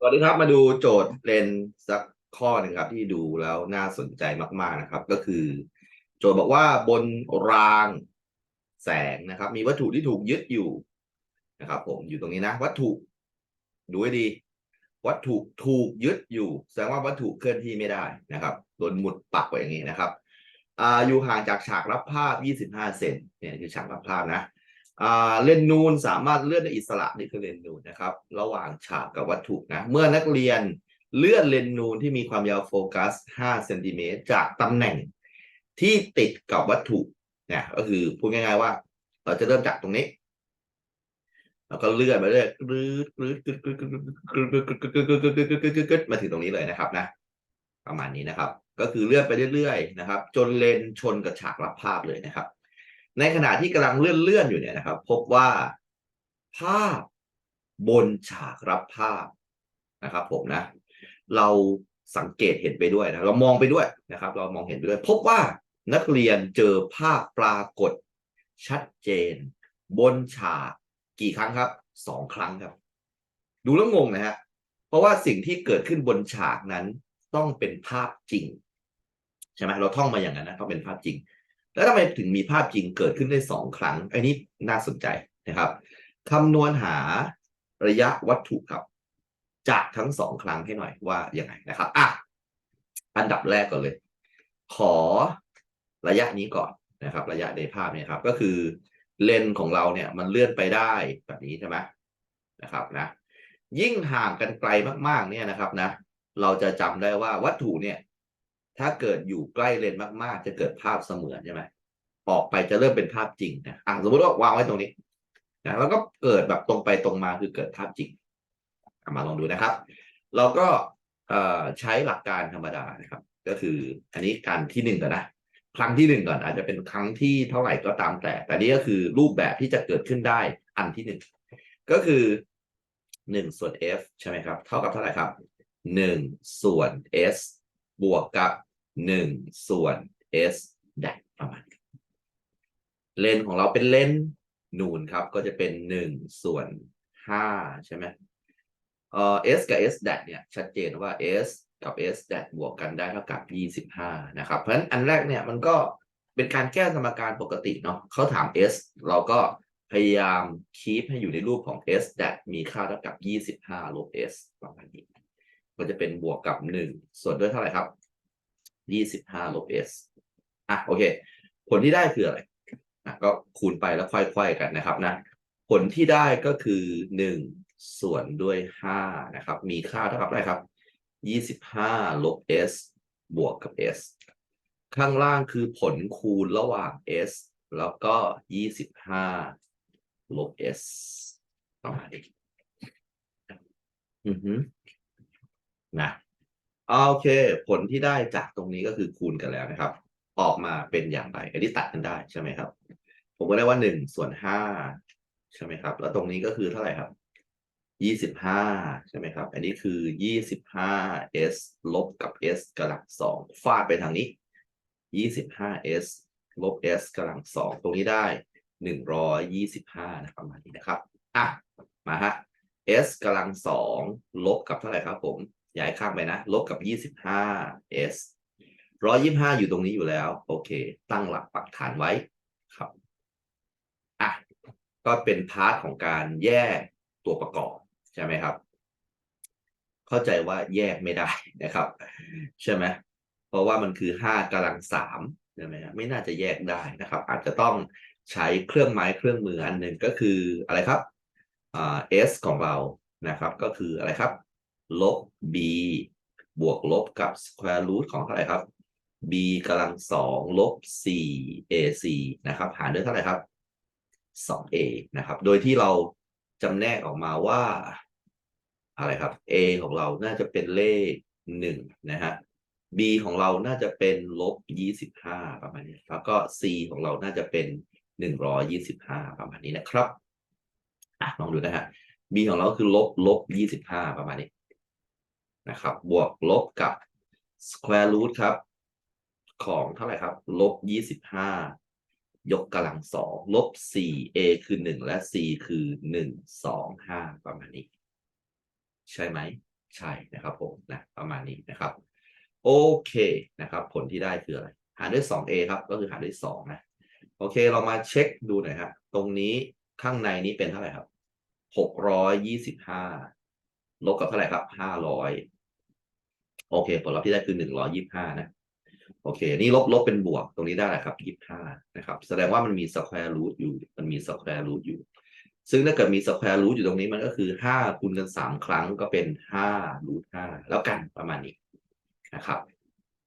สวัสดีครับมาดูโจทย์เรียนสักข้อหนึ่งครับ ที่ดูแล้วน่าสนใจมาก ๆนะครับ ก็คือ โจทย์บอกว่าบนรางแสงนะครับ มีวัตถุที่ถูกยึดอยู่นะครับ ผมอยู่ตรงนี้นะ วัตถุดูให้ดี วัตถุถูกยึดอยู่แสดงว่าวัตถุเคลื่อนที่ไม่ได้นะครับโดนหมุดปักไว้อย่างนี้นะครับอ่าอยู่ห่างจากฉากรับภาพ 25 เซนเนี่ยคือฉากรับภาพนะ เลนนูนสามารถเลื่อนได้อิสระนี่คือเลนนูนนะครับ ระหว่างฉากกับวัตถุนะเมื่อนักเรียนเลื่อนเลนนูนที่มีความยาวโฟกัส5เซนติเมตรจากตำแหน่งที่ติดกับวัตถุเนี่ยก็คือพูดง่ายๆว่า เราจะเริ่มจากตรงนี้แล้วก็เลื่อนไปเรื่อยรืดรืดดรืรืดดมาถึงตรงนี้เลยนะครับนะ ประมาณนี้นะครับ ก็คือเลื่อนไปเรื่อยๆนะครับ จนเลนชนกับฉากรับภาพเลยนะครับ ในขณะที่กำลังเลื่อนเลื่อนๆอยู่เนี่ยนะครับ พบว่าภาพบนฉากรับภาพนะครับ ผมนะ เราสังเกตเห็นไปด้วยนะเรามองไปด้วยนะครับ เรามองเห็นไปด้วย พบว่านักเรียนเจอภาพปรากฏ ชัดเจน บนฉากกี่ครั้งครับสองครั้งครับ ดูแล้วงงนะฮะเพราะว่าสิ่งที่เกิดขึ้นบนฉากนั้นต้องเป็นภาพจริง ใช่ไหมเราท่องมาอย่างนั้นนะต้องเป็นภาพจริง แล้วทำไมถึงมีภาพจริงเกิดขึ้นได้สองครั้ง อันนี้น่าสนใจนะครับคำนวณหาระยะวัตถุครับ จากทั้งสองครั้งให้หน่อยว่ายังไงนะครับอะอันดับแรกก่อนเลย ขอระยะนี้ก่อนนะครับ ระยะในภาพเนี่ยครับ ก็คือเลนส์ของเราเนี่ยมันเลื่อนไปได้แบบนี้ใช่ไหมนะครับนะ ยิ่งห่างกันไกลมากๆเนี่ยนะครับนะ เราจะจำได้ว่าวัตถุเนี่ย ถ้าเกิดอยู่ใกล้เลนมาก ๆ จะเกิดภาพเสมือนใช่ไหมออกไปจะเริ่มเป็นภาพจริงนะอะสมมติว่าวางไว้ตรงนี้นะแล้วก็เกิดแบบตรงไปตรงมาคือเกิดภาพจริงมาลองดูนะครับ เราก็ใช้หลักการธรรมดานะครับ ก็คืออันนี้การที่หนึ่งก่อนนะครั้งที่หนึ่งก่อนอาจจะเป็นครั้งที่เท่าไหร่ก็ตามแต่ แต่นี่ก็คือรูปแบบที่จะเกิดขึ้นได้อันที่หนึ่งก็คือหนึ่งส่วน f ใช่ไหมครับ เท่ากับเท่าไหร่ครับหนึ่งส่วน s บวกกับ หนึ่งส่วน s แดประมาณนี้เลนของเราเป็นเลนนูนครับ ก็จะเป็นหนึ่งส่วนห้าใช่ไหมเอ่อ s กับ s แดเนี่ย ชัดเจนว่า s กับ s แดบวกกันได้เท่ากับยี่สิบห้านะครับ เพราะฉะนั้นอันแรกเนี่ยมันก็เป็นการแก้สมการปกติเนาะเขาถาม s เราก็พยายามคีปให้อยู่ในรูปของ s แดมีค่าเท่ากับยี่สิบห้าลบ s ประมาณนี้ก็จะเป็นบวกกับหนึ่งส่วนด้วยเท่าไหร่ครับ ยี่สิบห้าลบ s อะโอเค ผลที่ได้คืออะไรอะก็คูณไปแล้วค่อยๆกันนะครับนะ ผลที่ได้ก็คือหนึ่งส่วนด้วยห้านะครับ มีค่าเท่ากับอะไรครับยี่สิบห้าลบ s บวกกับ s ข้างล่างคือผลคูณระหว่าง s แล้วก็ยี่สิบห้าลบ s ประมาณนี้อือฮึนะ โอเค ผลที่ได้จากตรงนี้ก็คือคูณกันแล้วนะครับ ออกมาเป็นอย่างไรอันนี้ตัดกันได้ใช่ไหมครับ ผมก็ได้ว่าหนึ่งส่วนห้าใช่ไหมครับ แล้วตรงนี้ก็คือเท่าไหร่ครับยี่สิบห้าใช่ไหมครับ อันนี้คือยี่สิบห้า s ลบกับ s กำลังสองฟาดไปทางนี้ยี่สิบห้า s ลบ s กำลังสองตรงนี้ได้หนึ่งร้อยยี่สิบห้านะประมาณนี้นะครับ อะ มาฮะ s กำลังสองลบกับเท่าไหร่ครับผม ย้ายข้างไปนะ ลบกับยี่สิบห้า s ร้อยยี่ห้าอยู่ตรงนี้อยู่แล้ว โอเค ตั้งหลักปักฐานไว้ครับอะก็เป็นพาร์ทของการแยกตัวประกอบ ใช่ไหมครับ เข้าใจว่าแยกไม่ได้นะครับ ใช่ไหมเพราะว่ามันคือห้ากำลังสามใช่ไหมไม่น่าจะแยกได้นะครับ อาจจะต้องใช้เครื่องไม้เครื่องมืออันหนึ่งก็คืออะไรครับอ่า s ของเรานะครับ ก็คืออะไรครับ ลบ b บวกลบกับ square root ของเท่าไหร่ครับ b กำลังสองลบ 4 ac นะครับ หารด้วยเท่าไหร่ครับ 2a นะครับ โดยที่เราจำแนกออกมาว่า อะไรครับ a ของเราน่าจะเป็นเลข 1 นะฮะ b ของเราน่าจะเป็นลบ 25 ประมาณนี้ แล้วก็ c ของเราน่าจะเป็น 125 ประมาณนี้นะครับ อะลองดูนะฮะ b ของเราคือลบลบ 25 ประมาณนี้ นะครับ บวกลบกับ square root ครับ ของเท่าไหร่ครับ ลบ25ยกกำลังสองลบ4 a คือ1และ c คือ1 2 5ประมาณนี้ ใช่ไหม ใช่นะครับผมนะประมาณนี้นะครับ โอเคนะครับ ผลที่ได้คืออะไร หารด้วย 2a ครับ ก็คือหารด้วย2นะ โอเค เรามาเช็คดูหน่อยครับตรงนี้ข้างในนี้เป็นเท่าไหร่ครับ625 ลบกับเท่าไหร่ครับ500โอเค ผลลัพธ์ที่ได้คือ125นะ โอเค นี่ลบลบเป็นบวกตรงนี้ได้แหละครับ25นะครับ แสดงว่ามันมี square root อยู่ มันมี square root อยู่ ซึ่งถ้าเกิดมี square root อยู่ตรงนี้มันก็คือ5คูณกัน3ครั้งก็เป็น5 root 5แล้วกันประมาณนี้นะครับ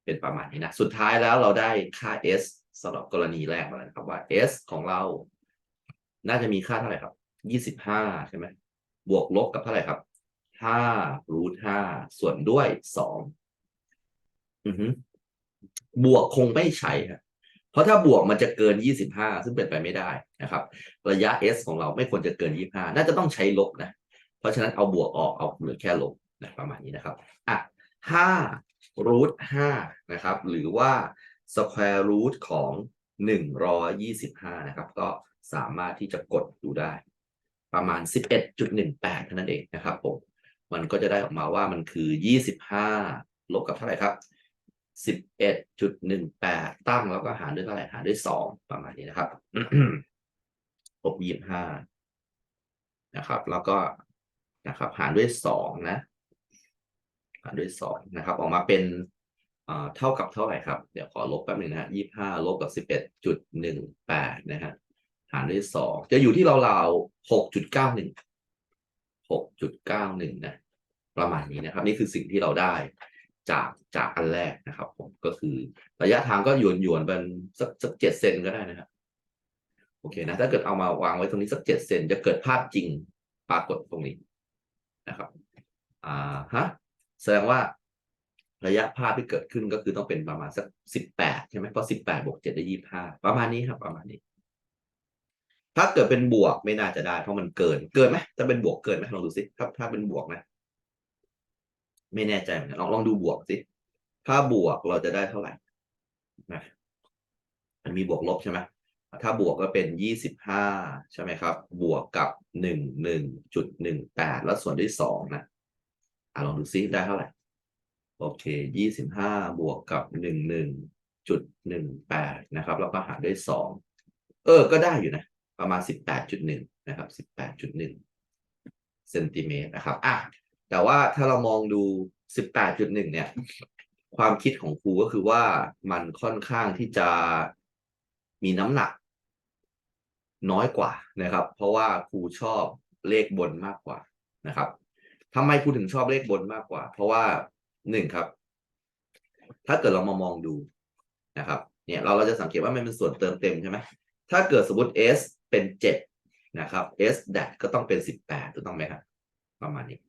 เป็นประมาณนี้นะ สุดท้ายแล้วเราได้ค่า s สำหรับกรณีแรกมาแล้วครับว่า s ของเรา น่าจะมีค่าเท่าไหร่ครับ25ใช่ไหมบวกลบกับเท่าไหร่ครับ 5รูท5ส่วนด้วย2อือฮึบวกคงไม่ใช้ครับเพราะถ้าบวกมันจะเกิน 25 ซึ่งเป็นไปไม่ได้นะครับ ระยะ s ของเราไม่ควรจะเกิน 25 น่าจะต้องใช้ลบนะ เพราะฉะนั้นเอาบวกออกเอาเหลือแค่ลบนะประมาณนี้นะครับอะ5รูท5นะครับ หรือว่า square root ของ 125 นะครับ ก็สามารถที่จะกดดูได้ ประมาณ 11.18เท่านั้นเองนะครับผม มันก็จะได้ออกมาว่ามันคือ 25 ลบกับเท่าไหร่ครับ 11.18 ตั้งแล้วก็หารด้วยเท่าไหร่หารด้วย 2 ประมาณนี้นะครับลบ25 นะครับ แล้วก็นะครับหารด้วย 2 นะ หารด้วย 2 นะครับ ออกมาเป็นเท่ากับเท่าไหร่ครับ เดี๋ยวขอลบแป๊บหนึงนะฮะ25ลบกับ11.18นะฮะ หารด้วยสองจะอยู่ที่ราวๆหกจุดเก้าหนึ่งหกจุดเก้าหนึ่งนะ ประมาณนี้นะครับ นี่คือสิ่งที่เราได้จากจากอันแรกนะครับ ผมก็คือระยะทางก็หยวนหยวนเป็นสักสักเจ็ดเซนก็ได้นะครับโอเคนะถ้าเกิดเอามาวางไว้ตรงนี้สักเจ็ดเซนจะเกิดภาพจริงปรากฏตรงนี้นะครับอ่าฮะแสดงว่าระยะภาพที่เกิดขึ้นก็คือต้องเป็นประมาณสักสิบแปดใช่ไหมเพราะสิบแปดบวกเจ็ดได้ยี่ห้าประมาณนี้ครับ ประมาณนี้ ถ้าเกิดเป็นบวกไม่น่าจะได้ เพราะมันเกินเกินไหมจะเป็นบวกเกินไหมลองดูสิถ้าถ้าเป็นบวกนะ ไม่แน่ใจเหมือนกันลองลองดูบวกสิ ถ้าบวกเราจะได้เท่าไหร่นะมันมีบวกลบใช่ไหมถ้าบวกก็เป็นยี่สิบห้าใช่ไหมครับ บวกกับหนึ่งหนึ่งจุดหนึ่งแปดแล้วส่วนด้วยสองนะอะลองดูซิได้เท่าไหร่ โอเคยี่สิบห้าบวกกับหนึ่งหนึ่งจุดหนึ่งแปดนะครับ แล้วก็หารด้วยสองเออ ก็ได้อยู่นะ ประมาณสิบแปดจุดหนึ่งนะครับสิบแปดจุดหนึ่งเซนติเมตรนะครับ อะ แต่ว่าถ้าเรามองดูสิบแปดจุดหนึ่งเนี่ย ความคิดของครูก็คือว่ามันค่อนข้างที่จะมีน้ำหนัก น้อยกว่านะครับ เพราะว่าครูชอบเลขบนมากกว่านะครับทำไมครูถึงชอบเลขบนมากกว่า เพราะว่าหนึ่งครับ ถ้าเกิดเรามามองดูนะครับ เนี่ยเราเราจะสังเกตว่ามันเป็นส่วนเติมเต็มใช่ไหมถ้าเกิดสมมติ s เป็นเจ็ดนะครับ s dat ก็ต้องเป็นสิบแปดถูกต้องไหมครับประมาณนี้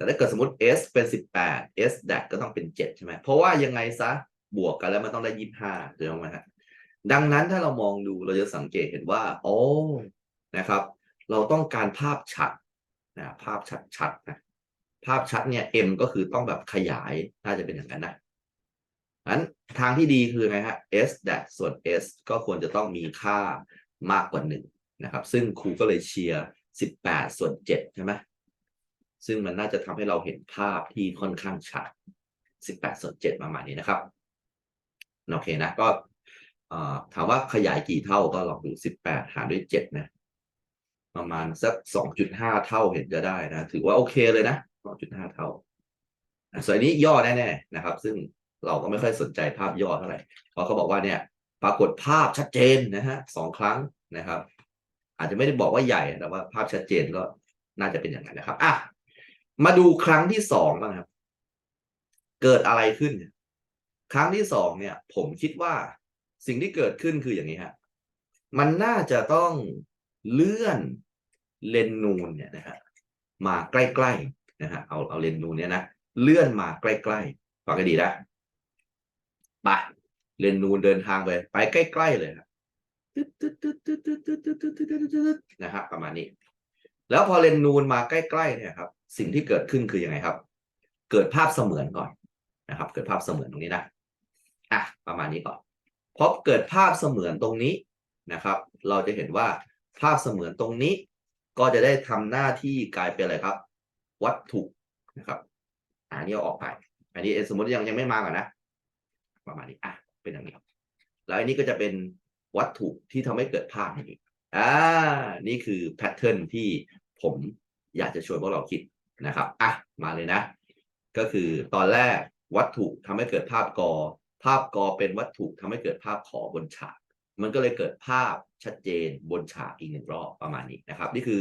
แต่ถ้าเกิดสมมติ s เป็นสิบแปด s dat ก็ต้องเป็นเจ็ดใช่ไหม เพราะว่ายังไงซะบวกกันแล้วมันต้องได้ยี่ห้าถูกต้องไหมครับดังนั้นถ้าเรามองดูเราจะสังเกตเห็นว่าโอ้นะครับ เราต้องการภาพชัดนะภาพชัดๆนะภาพชัดเนี่ย m ก็คือต้องแบบขยายน่าจะเป็นอย่างนั้นนะนั้นทางที่ดีคือไงฮะ s d a ส่วน s ก็ควรจะต้องมีค่ามากกว่าหนึ่งนะครับ ซึ่งครูก็เลยเชียร์สิบแปดส่วนเจ็ดใช่ไหม ซึ่งมันน่าจะทำให้เราเห็นภาพที่ค่อนข้างชัดสิบแปดส่วนเจ็ดประมาณนี้นะครับ โอเคนะ ก็ถามว่าขยายกี่เท่าก็ลองดูสิบแปดหารด้วยเจ็ดนะ ประมาณสักสองจุดห้าเท่าเห็นจะได้นะ ถือว่าโอเคเลยนะสองจุดห้าเท่าส่วนนี้ย่อแน่ๆนะครับ ซึ่งเราก็ไม่ค่อยสนใจภาพย่อเท่าไหร่ เพราะเขาบอกว่าเนี่ย ปรากฏภาพชัดเจนนะฮะสองครั้งนะครับ อาจจะไม่ได้บอกว่าใหญ่แต่ว่าภาพชัดเจนก็น่าจะเป็นอย่างนั้นนะครับ อะ มาดูครั้งที่สองบ้างครับ เกิดอะไรขึ้น ครั้งที่สองเนี่ย ผมคิดว่าสิ่งที่เกิดขึ้นคืออย่างนี้ฮะ มันน่าจะต้องเลื่อนเลนนูนเนี่ยนะฮะมาใกล้ๆนะฮะเอาเอาเลนนูนเนี่ยนะเลื่อนมาใกล้ๆฟังกันดีนะไปเลนนูนเดินทางไปไปใกล้ๆเลยครับนะฮะประมาณนี้ แล้วพอเลนนูนมาใกล้ๆเนี่ยครับสิ่งที่เกิดขึ้นคือยังไงครับ เกิดภาพเสมือนก่อนนะครับ เกิดภาพเสมือนตรงนี้นะอะประมาณนี้ก่อนพอเกิดภาพเสมือนตรงนี้นะครับ เราจะเห็นว่าภาพเสมือนตรงนี้ ก็จะได้ทำหน้าที่กลายเป็นอะไรครับ วัตถุนะครับอันนี้เอาออกไป อันนี้สมมติยังยังไม่มาก่อนนะ ประมาณนี้อะเป็นอย่างนี้ครับแล้วอันนี้ก็จะเป็นวัตถุที่ทำให้เกิดภาพนี้อ่า นี่คือแพทเทิร์นที่ ผมอยากจะชวนพวกเราคิดนะครับอะมาเลยนะ ก็คือตอนแรกวัตถุทำให้เกิดภาพกอ ภาพกอเป็นวัตถุทำให้เกิดภาพขอบนฉาก มันก็เลยเกิดภาพชัดเจนบนฉากอีกหนึ่งรอบประมาณนี้นะครับ นี่คือ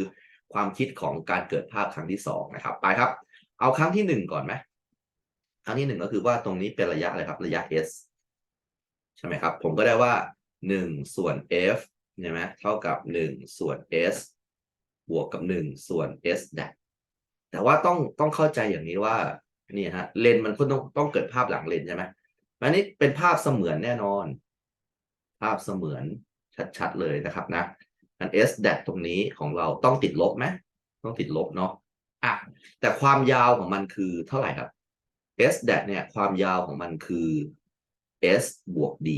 ความคิดของการเกิดภาพครั้งที่สองนะครับ ไปครับ เอาครั้งที่หนึ่งก่อนไหมครั้งที่หนึ่งก็คือว่าตรงนี้เป็นระยะอะไรครับ ระยะ s ใช่ไหมครับ ผมก็ได้ว่าหนึ่งส่วน f ใช่ไหมเท่ากับหนึ่งส่วน s บวกกับหนึ่งส่วน s แดแต่ว่าต้องต้องเข้าใจอย่างนี้ว่านี่ฮะเลนมันต้องต้องเกิดภาพหลังเลนใช่ไหมอันนี้เป็นภาพเสมือนแน่นอน ภาพเสมือนชัดๆเลยนะครับนะอัน s แดตรงนี้ของเราต้องติดลบไหมต้องติดลบเนาะอะแต่ความยาวของมันคือเท่าไหร่ครับ s แดเนี่ยความยาวของมันคือ s บวก d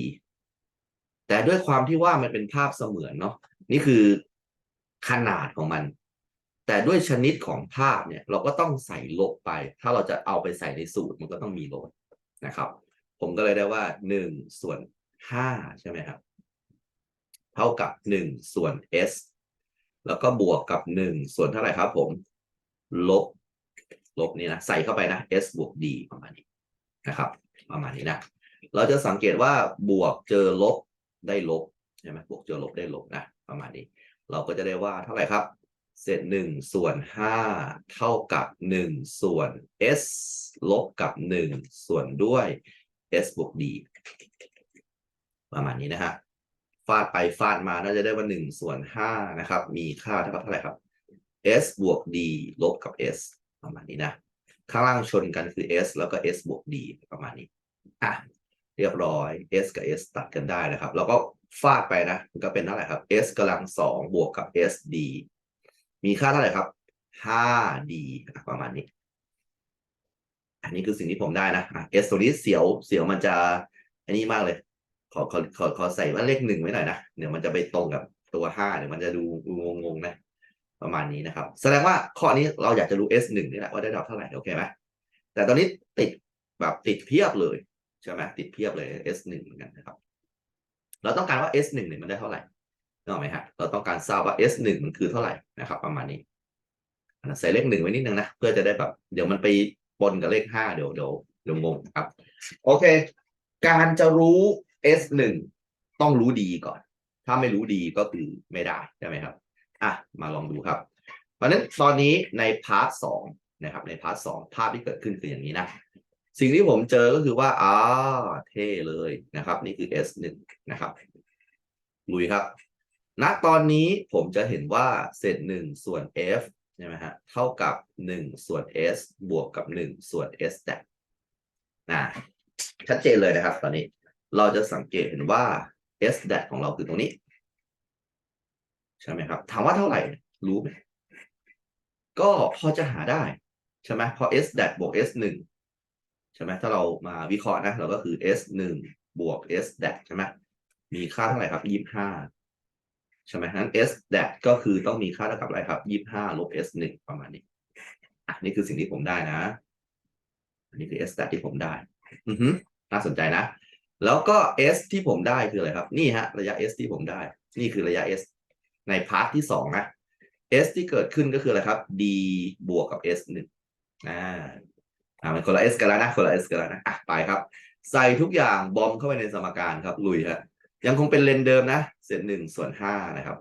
แต่ด้วยความที่ว่ามันเป็นภาพเสมือนเนาะนี่คือ ขนาดของมัน แต่ด้วยชนิดของภาพเนี่ยเราก็ต้องใส่ลบไป ถ้าเราจะเอาไปใส่ในสูตรมันก็ต้องมีลบนะครับ ผมก็เลยได้ว่าหนึ่งส่วนห้าใช่ไหมครับ เท่ากับหนึ่งส่วน s แล้วก็บวกกับหนึ่งส่วนเท่าไหร่ครับผม ลบลบนี่นะใส่เข้าไปนะ s บวก d ประมาณนี้นะครับ ประมาณนี้นะ เราจะสังเกตว่าบวกเจอลบได้ลบใช่ไหมบวกเจอลบได้ลบนะ ประมาณนี้ เราก็จะได้ว่าเท่าไหร่ครับ เศษหนึ่งส่วนห้าเท่ากับหนึ่งส่วน s ลบกับหนึ่งส่วนด้วย s บวก d ประมาณนี้นะฮะฟาดไปฟาดมาน่าจะได้ว่าหนึ่งส่วนห้านะครับ มีค่าเท่ากับเท่าไหร่ครับ s บวก d ลบกับ s ประมาณนี้นะ ข้างล่างชนกันคือ s แล้วก็ s บวก d ประมาณนี้ อะ เรียบร้อย s กับ s ตัดกันได้นะครับ แล้วก็ ฟาดไปนะมันก็เป็นเท่าไหร่ครับ s กำลังสองบวกกับ s d มีค่าเท่าไหร่ครับ 5d ประมาณนี้ อันนี้คือสิ่งที่ผมได้นะอะ s ตัวนี้เสียวเสียวมันจะอันนี้มากเลย ขอขอขอขอใส่ว่าเลขหนึ่งไว้หน่อยนะเดี๋ยวมันจะไปตรงกับตัวห้าเดี๋ยวมันจะดูงงงๆนะประมาณนี้นะครับ แสดงว่าข้อนี้เราอยากจะรู้ s หนึ่งนี่แหละว่าได้ดอกเท่าไหร่โอเคไหมแต่ตอนนี้ติดแบบติดเพียบเลยใช่ไหมติดเพียบเลย s หนึ่งเหมือนกันนะครับ เราต้องการว่า s หนึ่งเนี่ยมันได้เท่าไหร่นึกออกไหมฮะเราต้องการทราบว่า s หนึ่งมันคือเท่าไหร่นะครับ ประมาณนี้ใส่เลขหนึ่งไว้นิดนึงนะเพื่อจะได้แบบเดี๋ยวมันไปปนกับเลขห้าเดี๋ยวเดี๋ยวเดี๋ยวงงครับ โอเค การจะรู้ s หนึ่งต้องรู้ดีก่อน ถ้าไม่รู้ดีก็คือไม่ได้ใช่ไหมครับอะมาลองดูครับ เพราะฉะนั้นตอนนี้ในพาร์ทสองนะครับในพาร์ทสองภาพที่เกิดขึ้นคืออย่างนี้นะ สิ่งที่ผมเจอก็คือว่าอ่าเท่เลยนะครับ นี่คือ S หนึ่งนะครับลุยครับ ณตอนนี้ผมจะเห็นว่าเศษหนึ่งส่วน F ใช่ไหมฮะเท่ากับหนึ่งส่วน S บวกกับหนึ่งส่วน S แตนะชัดเจนเลยนะครับ ตอนนี้เราจะสังเกตเห็นว่า S แดของเราคือตรงนี้ ใช่ไหมครับ ถามว่าเท่าไหร่ รู้ไหมก็พอจะหาได้ ใช่ไหมพอ S แดบวก S หนึ่ง ช่ไหมถ้าเรามาวิเคราะห์นะ เราก็คือ s หนึ่งบวก s แดใช่ไหมมีค่าเท่าไหร่ครับยี่ห้าใช่ไหมนั้น s แดก็คือต้องมีค่าเท่ากับอะไรครับยี่ห้าลบ s หนึ่งประมาณนี้อะนี่คือสิ่งที่ผมได้นะ อันนี้คือ s แดที่ผมได้ อือฮึน่าสนใจนะ แล้วก็ s ที่ผมได้คืออะไรครับ นี่ฮะ ระยะ s ที่ผมได้ นี่คือระยะ s ในพาร์ทที่สองนะ s ที่เกิดขึ้นก็คืออะไรครับ d บวกกับ s หนึ่งอ่า อ่ามันคนละ s กันแล้วนะคนละ s กันแล้วนะอะไปครับ ใส่ทุกอย่างบอมเข้าไปในสมการครับ ลุยฮะยังคงเป็นเลนเดิมนะเศษหนึ่งส่วนห้านะครับ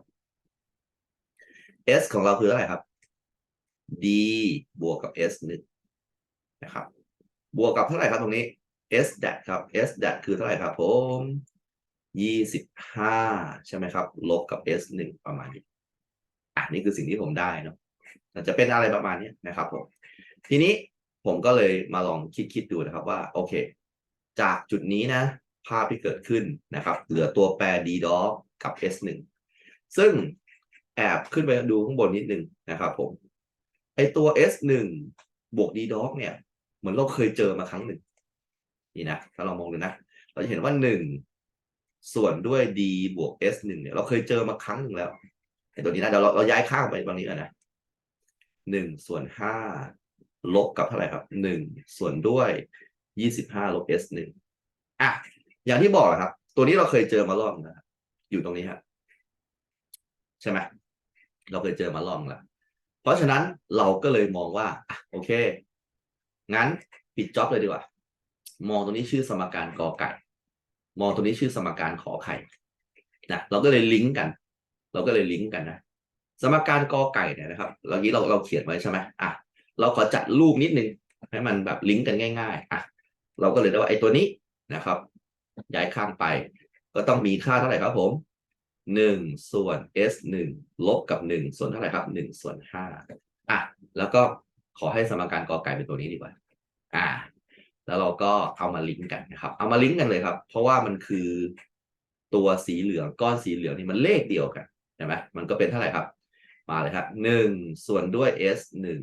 s ของเราคือเท่าไหร่ครับ d บวกกับ s หนึ่งนะครับ บวกกับเท่าไหร่ครับตรงนี้ s แดครับ s แดคือเท่าไหร่ครับผมยี่สิบห้าใช่ไหมครับ ลบกับ s หนึ่งประมาณนี้อะนี่คือสิ่งที่ผมได้เนาะจะเป็นอะไรประมาณนี้นะครับผมทีนี้ ผมก็เลยมาลองคิดคิดดูนะครับว่าโอเค จากจุดนี้นะ ภาพที่เกิดขึ้นนะครับ เหลือตัวแปร d d o กับ s 1 ซึ่งแอบขึ้นไปดูข้างบนนิดนึงนะครับผมไอตัว s 1 บวก d d o เนี่ย เหมือนเราเคยเจอมาครั้งหนึ่ง นี่นะ ถ้าเรามองดูนะ เราจะเห็นว่า 1 ส่วนด้วย d บวก s 1 เนี่ย เราเคยเจอมาครั้งหนึ่งแล้วไอตัวนี้นะเดี๋ยวเราเราย้ายข้างไปตรงนี้กันนะหนึ่งส่วนห้า ลบกับเท่าไหร่ครับหนึ่งส่วนด้วยยี่สิบห้าลบ s หนึ่งอะอย่างที่บอกแหละครับ ตัวนี้เราเคยเจอมารอบนะครับอยู่ตรงนี้ครับใช่ไหมเราเคยเจอมารอบแล้วเพราะฉะนั้นเราก็เลยมองว่าอะโอเค งั้นปิดจ็อบเลยดีกว่า มองตรงนี้ชื่อสมการกอไก่ มองตรงนี้ชื่อสมการขอไข่นะเราก็เลยลิงก์กัน เราก็เลยลิงก์กันนะสมการกอไก่เนี่ยนะครับเมื่อกี้เราเราเขียนไว้ใช่ไหมอะ เราขอจัดรูปนิดนึงให้มันแบบลิงก์กันง่าย ๆอะเราก็เลยได้ว่าไอ้ตัวนี้นะครับ ย้ายข้างไป ก็ต้องมีค่าเท่าไหร่ครับผมหนึ่งส่วน s หนึ่งลบกับหนึ่งส่วนเท่าไหร่ครับหนึ่งส่วนห้าอะแล้วก็ขอให้สมการกอไก่เป็นตัวนี้ดีกว่าอ่า แล้วเราก็เอามาลิงก์กันนะครับ เอามาลิงก์กันเลยครับ เพราะว่ามันคือตัวสีเหลืองก้อนสีเหลืองนี่มันเลขเดียวกันใช่ไหมมันก็เป็นเท่าไหร่ครับ มาเลยครับหนึ่งส่วนด้วย s หนึ่ง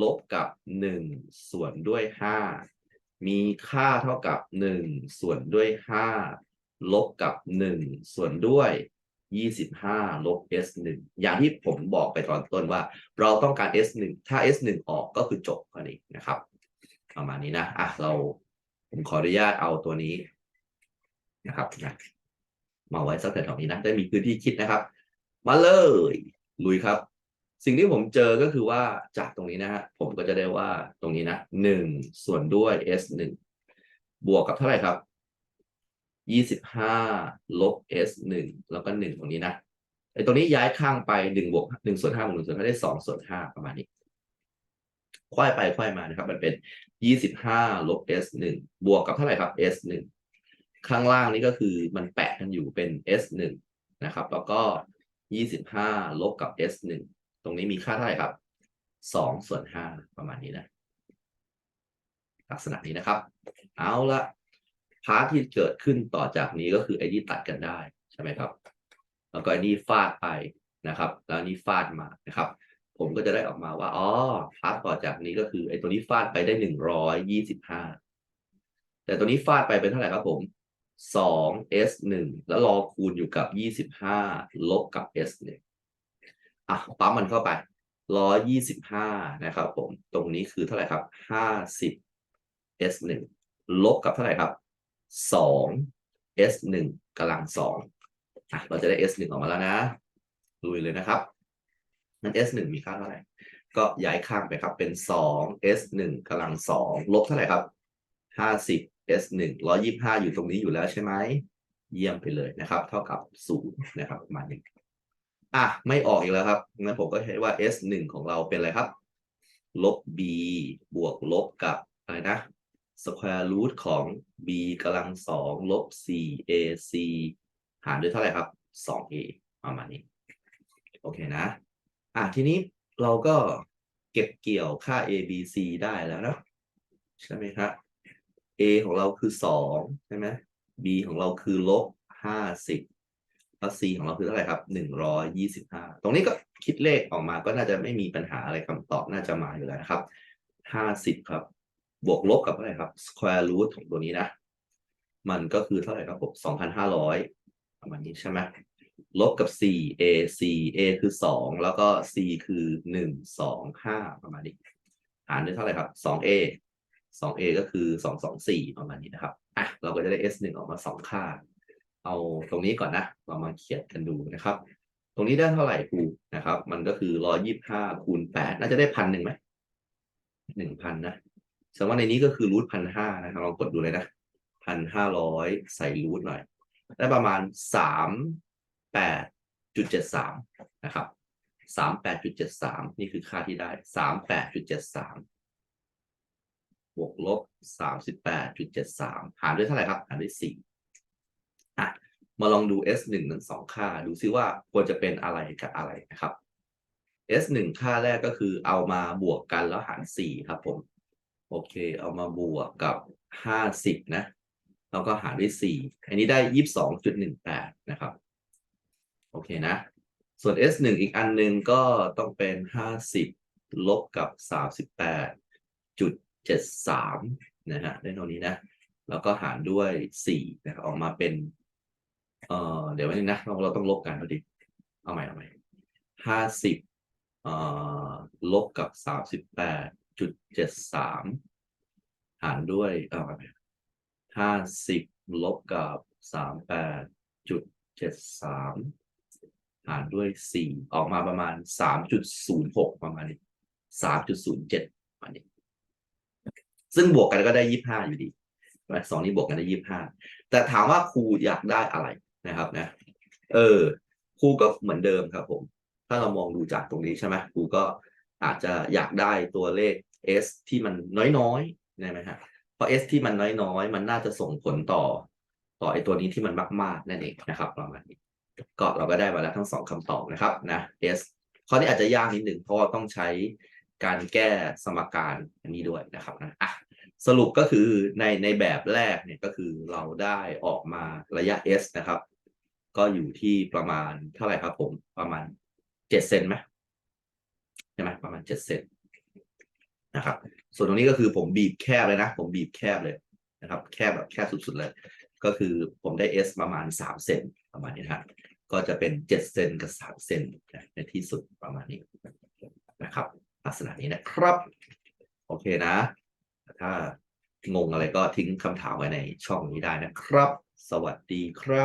ลบกับหนึ่งส่วนด้วยห้ามีค่าเท่ากับหนึ่งส่วนด้วยห้าลบกับหนึ่งส่วนด้วยยี่สิบห้าลบ s หนึ่งอย่างที่ผมบอกไปตอนต้นว่า เราต้องการ s หนึ่งถ้า s หนึ่งออกก็คือจบอันนี้นะครับประมาณนี้นะอะเราผมขออนุญาตเอาตัวนี้นะครับนะมาไว้สักแถวๆนี้นะ ได้มีพื้นที่คิดนะครับ มาเลย ลุยครับ สิ่งที่ผมเจอก็คือว่าจากตรงนี้นะฮะผมก็จะได้ว่าตรงนี้นะหนึ่งส่วนด้วย s หนึ่งบวกกับเท่าไหร่ครับยี่สิบห้าลบ s หนึ่งแล้วก็หนึ่งตรงนี้นะไอ้ตรงนี้ย้ายข้างไปหนึ่งบวกหนึ่งส่วนห้าบวกหนึ่งส่วนห้าได้สองส่วนห้าประมาณนี้ค่อยไปค่อยมานะครับ มันเป็นยี่สิบห้าลบ s หนึ่งบวกกับเท่าไหร่ครับ s หนึ่งข้างล่างนี้ก็คือมันแปะกันอยู่เป็น s หนึ่งนะครับ แล้วก็ยี่สิบห้าลบกับ s หนึ่ง ตรงนี้มีค่าเท่าไหร่ครับสองส่วนห้าประมาณนี้นะ ลักษณะนี้นะครับ เอาละพาร์ทที่เกิดขึ้นต่อจากนี้ก็คือไอ้นี่ตัดกันได้ใช่ไหมครับ แล้วก็ไอ้นี่ฟาดไปนะครับ แล้วนี่ฟาดมานะครับ ผมก็จะได้ออกมาว่าอ๋อพาร์ทต่อจากนี้ก็คือไอ้ตัวนี้ฟาดไปได้หนึ่งร้อยยี่สิบห้าแต่ตัวนี้ฟาดไปเป็นเท่าไหร่ครับผมสอง s หนึ่งแล้วรอคูณอยู่กับยี่สิบห้าลบกับ s หนึ่ง อะปั๊มมันเข้าไปร้อยยี่สิบห้านะครับผมตรงนี้คือเท่าไหร่ครับห้าสิบ s หนึ่งลบกับเท่าไหร่ครับสอง s หนึ่งกำลังสองอะเราจะได้ s หนึ่งออกมาแล้วนะลุยเลยนะครับนั้น s หนึ่งมีค่าเท่าไหร่ก็ย้ายข้างไปครับเป็นสอง s หนึ่งกำลังสองลบเท่าไหร่ครับห้าสิบ s หนึ่งร้อยี่ห้าอยู่ตรงนี้อยู่แล้วใช่ไหมเยี่ยมไปเลยนะครับ เท่ากับศูนย์นะครับประมาณนี้ อะไม่ออกอีกแล้วครับงั้นผมก็ใช้ว่า s 1ของเราเป็นอะไรครับ ลบ b บวกลบกับอะไรนะ square root ของ b กำลังสองลบ 4 ac หารด้วยเท่าไหร่ครับ 2a ประมาณนี้ โอเคนะ อะทีนี้เราก็เก็บเกี่ยวค่า a b c ได้แล้วนะใช่ไหมครับ a ของเราคือ 2 ใช่ไหม b ของเราคือลบ 50 ก็ c ของเราคือเท่าไหร่ครับหนึ่งร้อยยี่สิบห้าตรงนี้ก็คิดเลขออกมาก็น่าจะไม่มีปัญหาอะไรคำตอบน่าจะมาอยู่แล้วนะครับห้าสิบครับ บวกลบกับเท่าไหร่ครับ square root ของตัวนี้นะ มันก็คือเท่าไหร่ครับผมสองพันห้าร้อยประมาณนี้ใช่ไหมลบกับ 4 a c a คือ 2 แล้วก็ c คือ 1 2 5 ประมาณนี้ หารด้วยเท่าไหร่ครับ 2a 2a ก็คือ 2 2 4 ประมาณนี้นะครับ อะ เราก็จะได้ s 1ออกมา 2 ค่า เอาตรงนี้ก่อนนะเรามาเขียนกันดูนะครับ ตรงนี้ได้เท่าไหร่ครูนะครับ มันก็คือร้อยี่ห้าคูณแปดน่าจะได้พันหนึ่งไหมหนึ่งพันนะแสดงว่าในนี้ก็คือรูทพันห้านะครับลองกดดูเลยนะพันห้าร้อยใส่รูทหน่อย ได้ประมาณสามแปดจุดเจ็ดสามนะครับสามแปดจุดเจ็ดสามนี่คือค่าที่ได้สามแปดจุดเจ็ดสามบวกลบสามสิบแปดจุดเจ็ดสามหารด้วยเท่าไหร่ครับหารด้วยสี่ มาลองดู s หนึ่งทั้งสองค่า ดูซิว่าควรจะเป็นอะไรกับอะไรนะครับ s หนึ่งค่าแรกก็คือเอามาบวกกันแล้วหารสี่ครับผม โอเค เอามาบวกกับห้าสิบนะ แล้วก็หารด้วยสี่อันนี้ได้ยี่สิบสองจุดหนึ่งแปดนะครับ โอเคนะ ส่วน s หนึ่งอีกอันหนึ่งก็ต้องเป็นห้าสิบลบกับสามสิบแปดจุดเจ็ดสามนะฮะได้ตรงนี้นะ แล้วก็หารด้วยสี่นะครับออกมาเป็น เอ่อเดี๋ยววันนี้นะเราเราต้องลบกันเอดิเอาใหม่เอาใหม่ห้าสิบเอ่อลบกับสามสิบแปดจุดเจ็ดสามหารด้วยเอ่อห้าสิบลบกับสามแปดจุดเจ็ดสามหารด้วยสี่ออกมาประมาณสามจุดศูนย์หกประมาณนี้สามจุดศูนย์เจ็ดประมาณนี้ซึ่งบวกกันก็ได้ยี่ห้าอยู่ดีสองนี้บวกกันได้ยี่ห้าแต่ถามว่าครูอยากได้อะไร นะครับนะ เออครูก็เหมือนเดิมครับผม ถ้าเรามองดูจากตรงนี้ใช่ไหมครูก็อาจจะอยากได้ตัวเลข s ที่มันน้อยๆใช่ไหมฮะเพราะ s ที่มันน้อยๆ มันน่าจะส่งผลต่อ ต่อไอตัวนี้ที่มันมากๆนั่นเองนะครับประมาณนี้ก็เราก็ได้มาแล้วทั้งสองคำตอบนะครับนะ s ข้อนี้อาจจะยากนิดหนึ่งเพราะว่าต้องใช้การแก้สมการอันนี้ด้วยนะครับนะอะสรุปก็คือในในแบบแรกเนี่ยก็คือเราได้ออกมาระยะ s นะครับ ก็อยู่ที่ประมาณเท่าไหร่ครับผมประมาณเจ็ดเซนไหมใช่ไหมประมาณเจ็ดเซนนะครับ ส่วนตรงนี้ก็คือผมบีบแคบเลยนะ ผมบีบแคบเลยนะครับ แคบแบบแคบสุดๆเลย ก็คือผมได้ S ประมาณสามเซนประมาณนี้นะครับก็จะเป็นเจ็ดเซนกับสามเซนในที่สุดประมาณนี้นะครับ ลักษณะนี้นะครับ โอเคนะ ถ้างงอะไรก็ทิ้งคำถามไว้ในช่องนี้ได้นะครับ สวัสดีครับ